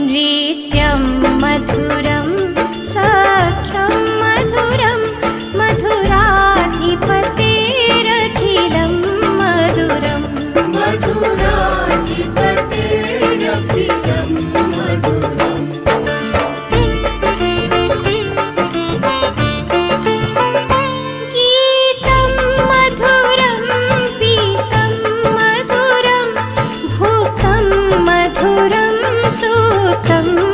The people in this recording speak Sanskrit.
नृत्यं मधुरं साख्यं मधुरं मधुराधिपतेरखिलं मधुरं। मधुराधिपतेरखिलम् 等。